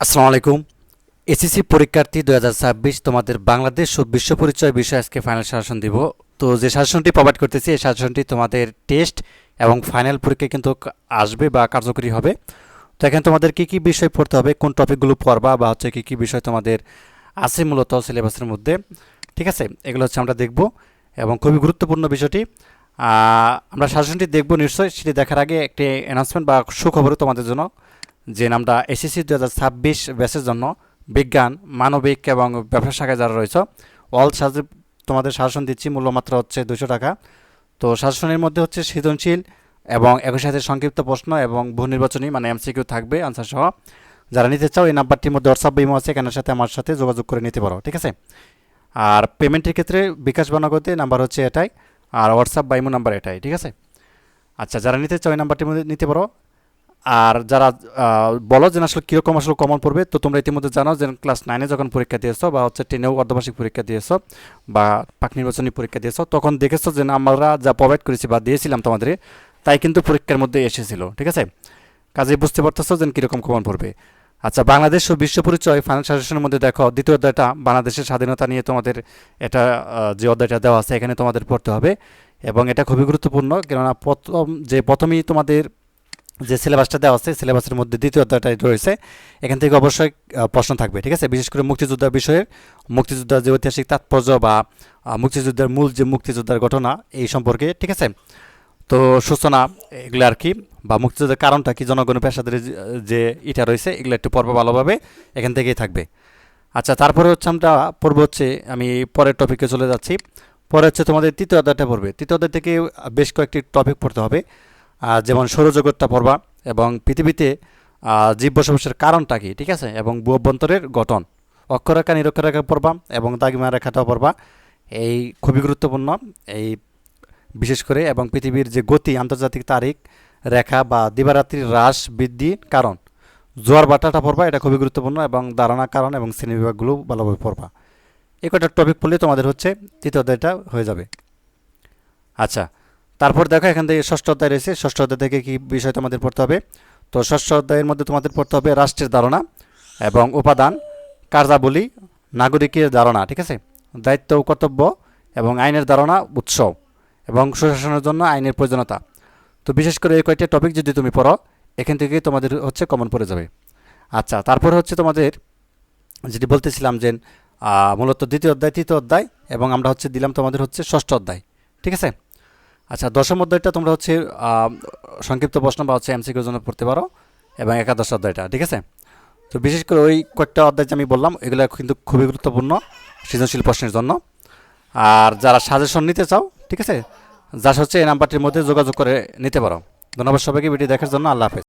আসসালামু আলাইকুম। এসএসসি পরীক্ষার্থী দু হাজার ছাব্বিশ, তোমাদের বাংলাদেশ ও বিশ্ব পরিচয় বিষয়ে আজকে ফাইনাল শাসন দিব। তো যে শাসনটি প্রোভাইড করতেছি, এই শাসনটি তোমাদের টেস্ট এবং ফাইনাল পরীক্ষায় কিন্তু আসবে বা কার্যকরী হবে। তো এখানে তোমাদের কী কী বিষয় পড়তে হবে, কোন টপিকগুলো পড়বা বা হচ্ছে কী কী বিষয় তোমাদের আছে মূলত সিলেবাসের মধ্যে, ঠিক আছে? এগুলো হচ্ছে আমরা দেখব এবং খুবই গুরুত্বপূর্ণ বিষয়টি। আমরা শাসনটি দেখব নিশ্চয়ই, সেটি দেখার আগে একটি অ্যানাউন্সমেন্ট বা সুখবরও তোমাদের জন্য। যে নামটা এসএসসি দু হাজার ছাব্বিশ ব্যাচের জন্য বিজ্ঞান, মানবিক এবং ব্যবসা শাখায় যারা রয়েছে অল সাবজেক্ট তোমাদের শাসন দিচ্ছি মূল্য মাত্র হচ্ছে দুশো টাকা। তো শাসনের মধ্যে হচ্ছে সৃজনশীল এবং একই সাথে সংক্ষিপ্ত প্রশ্ন এবং বহু নির্বাচনী মানে এমসিকিউ থাকবে আনসার সহ। যারা নিতে চাও, এই নাম্বারটির মধ্যে হোয়াটসঅ্যাপ বিমো আছে, এখানের সাথে আমার সাথে যোগাযোগ করে নিতে পারো, ঠিক আছে? আর পেমেন্টের ক্ষেত্রে বিকাশ বানাগতে নাম্বার হচ্ছে এটাই, আর হোয়াটসঅ্যাপ বাইমো নাম্বার এটাই, ঠিক আছে? আচ্ছা যারা নিতে চাও, এই নাম্বারটির মধ্যে নিতে পারো। আর যারা বলো যে আসলে কীরকম আসলে কমন পড়বে, তো তোমরা ইতিমধ্যে জানো যে ক্লাস নাইনে যখন পরীক্ষা দিয়েছ বা হচ্ছে টেনেও অর্ধবার্ষিক পরীক্ষা দিয়েছ বা পাক নির্বাচনী পরীক্ষা দিয়েছ, তখন দেখেছ যে আমরা যা প্রোভাইড করেছি বা দিয়েছিলাম তোমাদের, তাই কিন্তু পরীক্ষার মধ্যে এসেছিল, ঠিক আছে? কাজে বুঝতে পারতেছো যে কীরকম কমন পড়বে। আচ্ছা বাংলাদেশ ও বিশ্ব পরিচয় ফাইন্যান্স সাজেশনের মধ্যে দেখো, দ্বিতীয় অধ্যায়টা বাংলাদেশের স্বাধীনতা নিয়ে তোমাদের এটা যে অধ্যায়টা দেওয়া আছে, এখানে তোমাদের পড়তে হবে। এবং এটা খুবই গুরুত্বপূর্ণ, কেননা প্রথম, যে প্রথমেই তোমাদের যে সিলেবাসটা দেওয়া আছে সিলেবাসের মধ্যে দ্বিতীয় অধ্যায়টা রয়েছে। এখান থেকে অবশ্যই প্রশ্ন থাকবে, ঠিক আছে? বিশেষ করে মুক্তিযোদ্ধা বিষয়ের মুক্তিযোদ্ধার যে ঐতিহাসিক তাৎপর্য বা মুক্তিযুদ্ধের মূল যে মুক্তিযোদ্ধার ঘটনা, এই সম্পর্কে, ঠিক আছে? তো সূচনা, এগুলো আর কি, বা মুক্তিযুদ্ধের কারণটা কি জনগণ পেশাদের যে- এটা রয়েছে, এগুলো একটু পর্ব ভালোভাবে এখান থেকেই থাকবে। আচ্ছা তারপরে হচ্ছে আমরা পড়ব হচ্ছে, আমি পরের টপিকে চলে যাচ্ছি। পরে হচ্ছে তোমাদের তৃতীয় অধ্যায়টা পড়বে। তৃতীয় অধ্যায় থেকে বেশ কয়েকটি টপিক পড়তে হবে। যেমন সৌরজগৎটা পড়বা এবং পৃথিবীতে জীব বসবাসের কারণটা কি, ঠিক আছে? এবং ভূ অভ্যন্তরের গঠন। অক্ষরেখা, নিরক্ষরেখা পড়বা এবং দাগিমা রেখাটাও পড়বা। এই খুবই গুরুত্বপূর্ণ। এই বিশেষ করে এবং পৃথিবীর যে গতি, আন্তর্জাতিক তারিখ, রেখা বা দিবারাত্রির হ্রাস বৃদ্ধি কারণ। জোয়ার বাটাটা পড়বা, এটা খুবই গুরুত্বপূর্ণ এবং ধারণা কারণ এবং শ্রেণীবিভাগগুলো ভালোভাবে পড়বা। এই কটা টপিক পড়লে তোমাদের হচ্ছে তৃতীয় অধ্যায়টা হয়ে যাবে। আচ্ছা তারপর দেখো, এখান থেকে ষষ্ঠ অধ্যায় রয়েছে। ষষ্ঠ অধ্যায় থেকে কী বিষয় তোমাদের পড়তে হবে? তো ষষ্ঠ অধ্যায়ের মধ্যে তোমাদের পড়তে হবে রাষ্ট্রের ধারণা এবং উপাদান, কার্যাবলী, নাগরিকের ধারণা, ঠিক আছে? দায়িত্ব ও কর্তব্য এবং আইনের ধারণা, উৎস এবং সুশাসনের জন্য আইনের প্রয়োজনীয়তা। তো বিশেষ করে এই কয়েকটা টপিক যদি তুমি পড়ো, এখান থেকে তোমাদের হচ্ছে কমন পড়ে যাবে। আচ্ছা তারপরে হচ্ছে তোমাদের যেটি বলতেছিলাম যে মূলত দ্বিতীয় অধ্যায়, তৃতীয় অধ্যায় এবং আমরা হচ্ছে দিলাম তোমাদের হচ্ছে ষষ্ঠ অধ্যায়, ঠিক আছে? আচ্ছা দশম অধ্যায়টা তোমরা হচ্ছে সংক্ষিপ্ত প্রশ্ন বা হচ্ছে এমসিকিউর জন্য পড়তে পারো এবং একাদশ অধ্যায়টা, ঠিক আছে? তো বিশেষ করে ওই কয়েকটা অধ্যায় যে আমি বললাম, এগুলো কিন্তু খুবই গুরুত্বপূর্ণ সৃজনশীল প্রশ্নের জন্য। আর যারা সাজেশন নিতে চাও, ঠিক আছে? যা হচ্ছে এই নাম্বারটির মধ্যে যোগাযোগ করে নিতে পারো। ধন্যবাদ সবাইকে, ভিডিও দেখার জন্য আল্লাহ হাফেজ।